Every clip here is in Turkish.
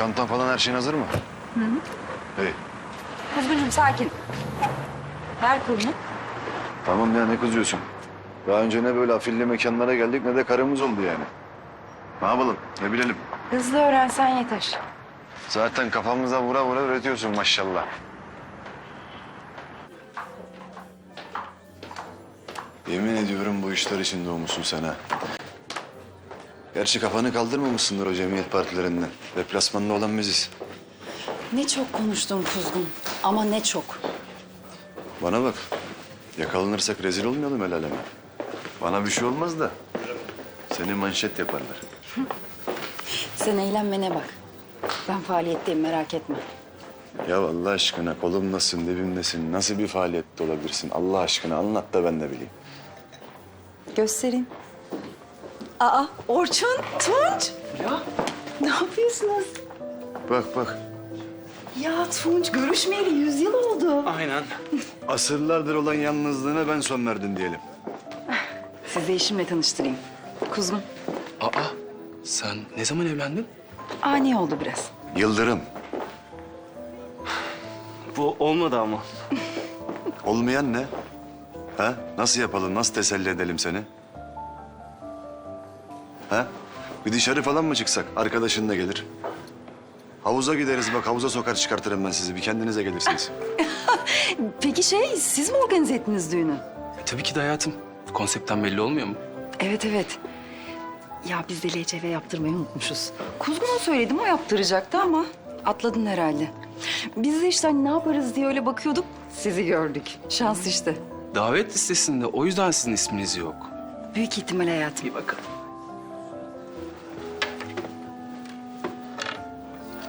Çantan falan her şeyin hazır mı? Hı hı. İyi. Kuzguncum sakin. Ver kolunu. Tamam ya ne kızıyorsun? Daha önce ne böyle afilli mekanlara geldik ne de karımız oldu yani. Ne yapalım ne bilelim. Hızlı öğrensen yeter. Zaten kafamıza vura vura üretiyorsun maşallah. Yemin ediyorum bu işler için doğmuşsun sen ha. Gerçi kafanı kaldırmamışsındır o cemiyet partilerinden. Deplasmanda olan biziz. Ne çok konuştun Kuzgun. Ama ne çok. Bana bak. Yakalanırsak rezil olmayalım el aleme. Bana bir şey olmaz da. Seni manşet yaparlar. Sen eğlenmene bak. Ben faaliyetteyim merak etme. Ya Allah aşkına kolumdasın, dibimdesin. Nasıl bir faaliyette olabilirsin? Allah aşkına anlat da ben de bileyim. Göstereyim. Aa Orçun, Tunç. Ya Ne yapıyorsunuz? Bak bak. Ya Tunç görüşmeyeli yüz yıl oldu. aynen. Asırlardır olan yalnızlığına ben son verdin diyelim. Sizi eşimle tanıştırayım. Kuzgun. Aa sen ne zaman evlendin? Ani oldu biraz. Yıldırım. Bu olmadı ama. Olmayan ne? Ha? Nasıl yapalım? Nasıl teselli edelim seni? Ha? Bir dışarı falan mı çıksak? Arkadaşın da gelir. Havuza gideriz bak havuza sokar çıkartırım ben sizi. Bir kendinize gelirsiniz. Peki şey siz mi organize ettiniz düğünü? E, tabii ki de hayatım. Konseptten belli olmuyor mu? Evet evet. Ya biz de LCV yaptırmayı unutmuşuz. Kuzgun'a söyledim o yaptıracaktı ama atladın herhalde. Biz de işte hani ne yaparız diye öyle bakıyorduk. Sizi gördük. Şans işte. Davet listesinde o yüzden sizin isminiz yok. Büyük ihtimal hayatım. Bir bakalım.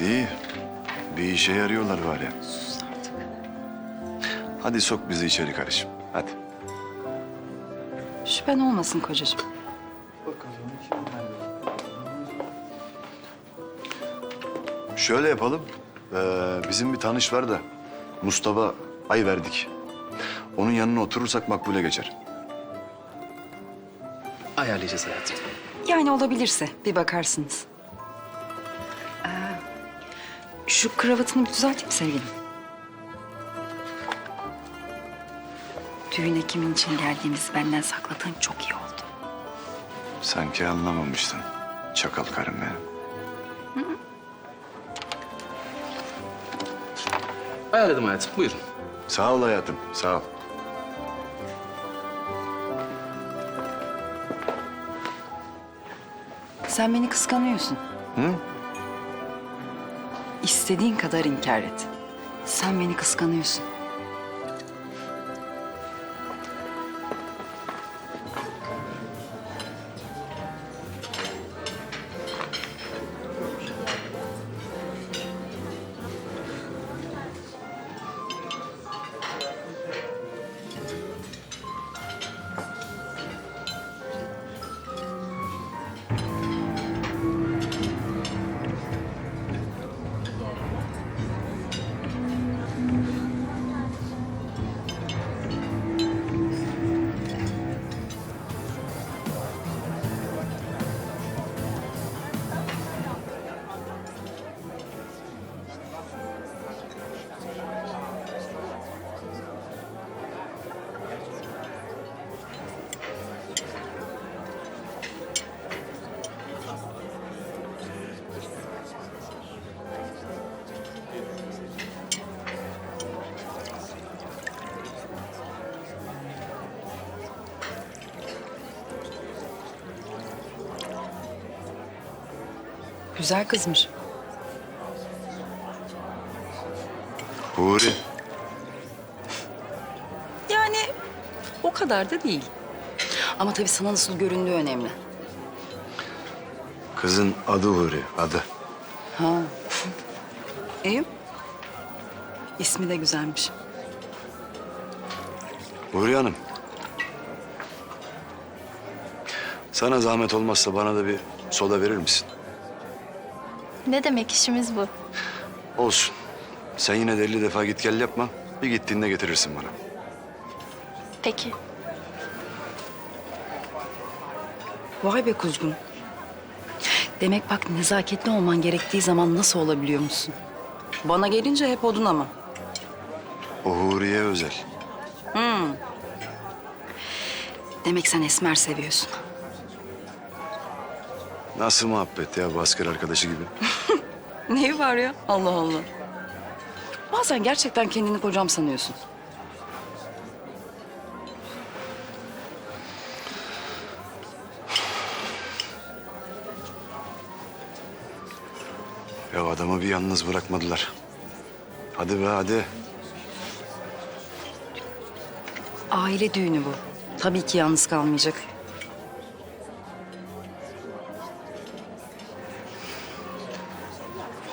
İyi. Bir işe yarıyorlar bari. Sus artık. Hadi sok bizi içeri karışım. Hadi. Şüphen olmasın kocacığım. Şöyle yapalım. Ee, bizim bir tanış var da Mustafa ay verdik. Onun yanına oturursak makbule geçer. Ayarlayacağız hayatım. Yani olabilirse bir bakarsınız. Şu kravatını bir düzelteyim sevgilim. Düğüne kimin için geldiğimizi benden sakladığın çok iyi oldu. Sanki anlamamıştın. Çakal karım benim. Ayarladım hayatım. Buyurun. Sağ ol hayatım, sağ ol. Sen beni kıskanıyorsun. Hı? İstediğin kadar inkar et. Sen beni kıskanıyorsun. Güzel kızmış. Huri. Yani o kadar da değil. Ama tabii sana nasıl göründüğü önemli. Kızın adı Huri, adı. Ha. İyi. İsmi de güzelmiş. Huri Hanım. Sana zahmet olmazsa bana da bir soda verir misin? Ne demek işimiz bu? Olsun. Sen yine de 50 defa git gel yapma. Bir gittiğinde getirirsin bana. Peki. Vay be kuzgun. Demek bak nezaketli olman gerektiği zaman nasıl olabiliyor musun? Bana gelince hep odun ama. O Huriye özel. Demek sen Esmer seviyorsun. Nasıl muhabbet ya bu asker arkadaşı gibi. Neyi var ya? Allah Allah. Bazen gerçekten kendini kocam sanıyorsun. Ya adamı bir yalnız bırakmadılar. Hadi be hadi. Aile düğünü bu. Tabii ki yalnız kalmayacak.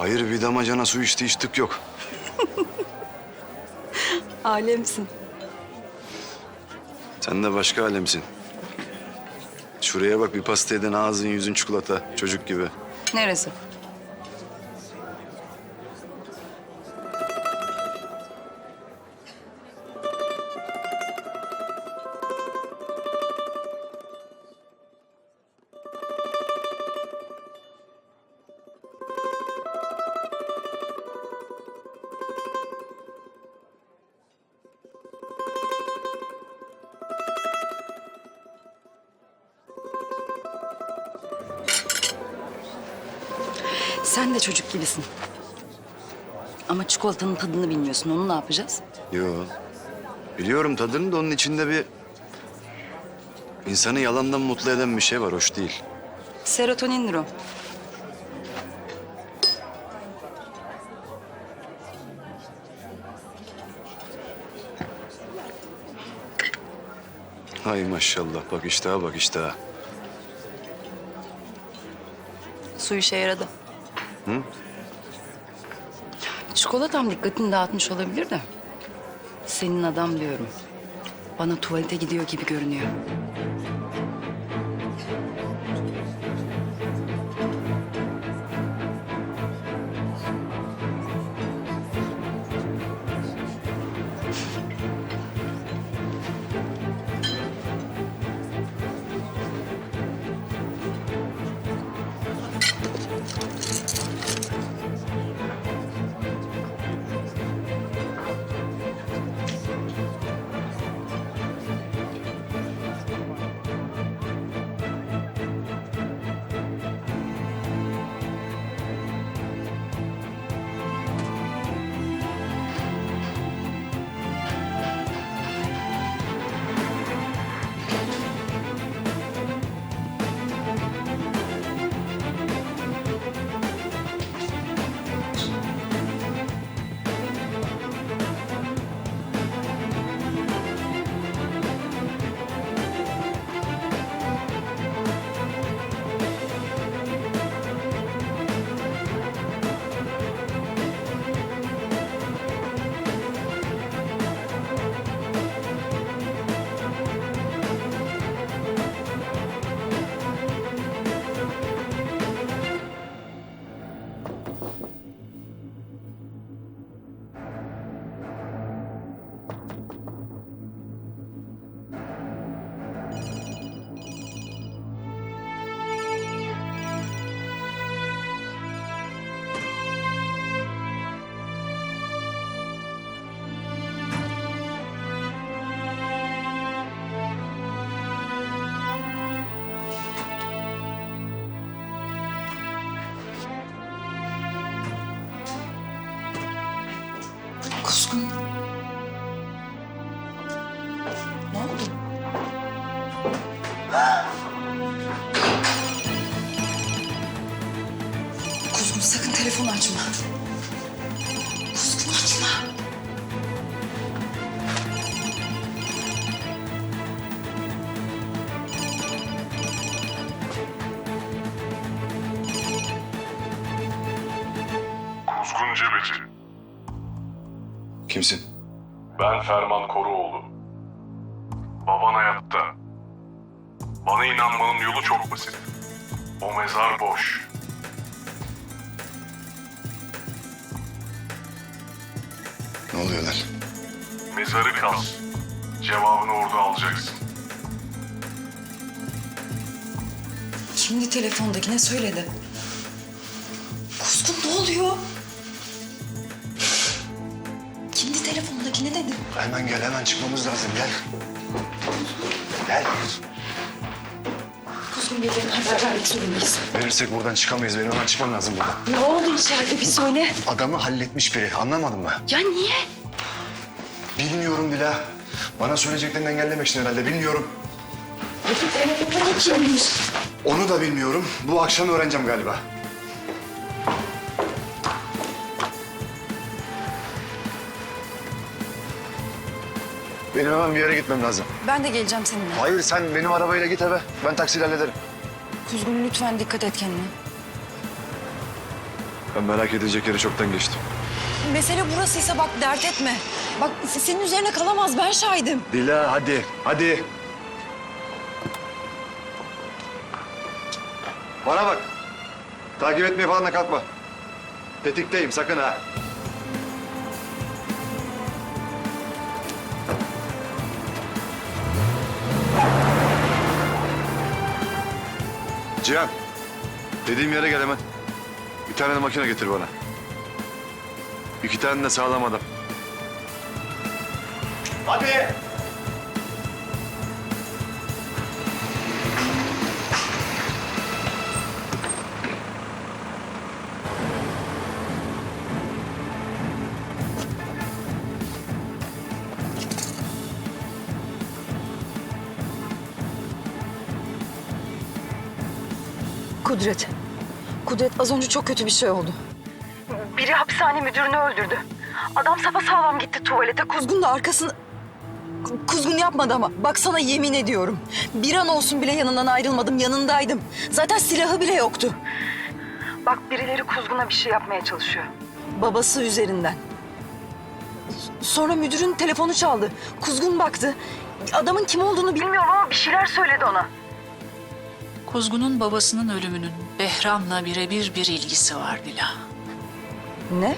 Hayır bir damacana su içti içtik yok. Alemsin. Sen de başka alemsin. Şuraya bak bir pasta yedin ağzın yüzün çikolata çocuk gibi. Neresi? Sen de çocuk gibisin. Ama çikolatanın tadını bilmiyorsun. Onu ne yapacağız? Yo. Biliyorum tadını da onun içinde bir... ...insanı yalandan mutlu eden bir şey var. Hoş değil. Serotonindir o. Hay maşallah. Bak işte ha bak işte ha. Su işe yaradı. Hı? Çikolatam dikkatini dağıtmış olabilir de. Senin adam diyorum. Bana tuvalete gidiyor gibi görünüyor. Sakın telefon açma. Kuzgun açma. Kuzgun Cebeci. Kimsin? Ben Ferman Koruoğlu. Baban hayatta. Bana inanmanın yolu çok basit. O mezar boş. Ne oluyor lan? Mezarı kaz. Cevabını orada alacaksın. Kimdi telefondaki ne söyledi? Ne oluyor? Kimdi telefondaki ne dedi? Hemen gel hemen çıkmamız lazım gel. Gel. Birilerine haber vermek zorundayız. Verirsek buradan çıkamayız. Benim hemen çıkmam lazım buradan. Ne oldu içeride bir söyle. Adamı halletmiş biri anlamadın mı? Ya niye? Bilmiyorum Dila. Bana söyleyeceklerini engellemek için herhalde bilmiyorum. Peki telefonda kimmiş? Onu da bilmiyorum. Bu akşam öğreneceğim galiba. Benim hemen bir yere gitmem lazım. Ben de geleceğim seninle. Hayır sen benim arabayla git eve. Ben taksiyle hallederim. Kuzgun lütfen dikkat et kendine. Ben merak edilecek yere çoktan geçtim. Mesele burasıysa bak dert etme. Bak senin üzerine kalamaz ben şahidim. Dila hadi, hadi. Bana bak. Takip etmeye falan da kalkma. Tetikteyim sakın ha. Cihan, dediğim yere gel hemen. Bir tane de makine getir bana. İki tane de sağlam adam. Hadi. Kudret. Kudret az önce çok kötü bir şey oldu. Biri hapishane müdürünü öldürdü. Adam sağlam gitti tuvalete. Kuzgun da arkasını... Ku- Kuzgun yapmadı ama. Bak sana yemin ediyorum. Bir an olsun bile yanından ayrılmadım. Yanındaydım. Zaten silahı bile yoktu. Bak birileri Kuzgun'a bir şey yapmaya çalışıyor. Babası üzerinden. Sonra müdürün telefonu çaldı. Kuzgun baktı. Adamın kim olduğunu bilmiyorum ama bir şeyler söyledi ona. Kuzgun'un babasının ölümünün Behram'la birebir bir ilgisi var Dila. Ne?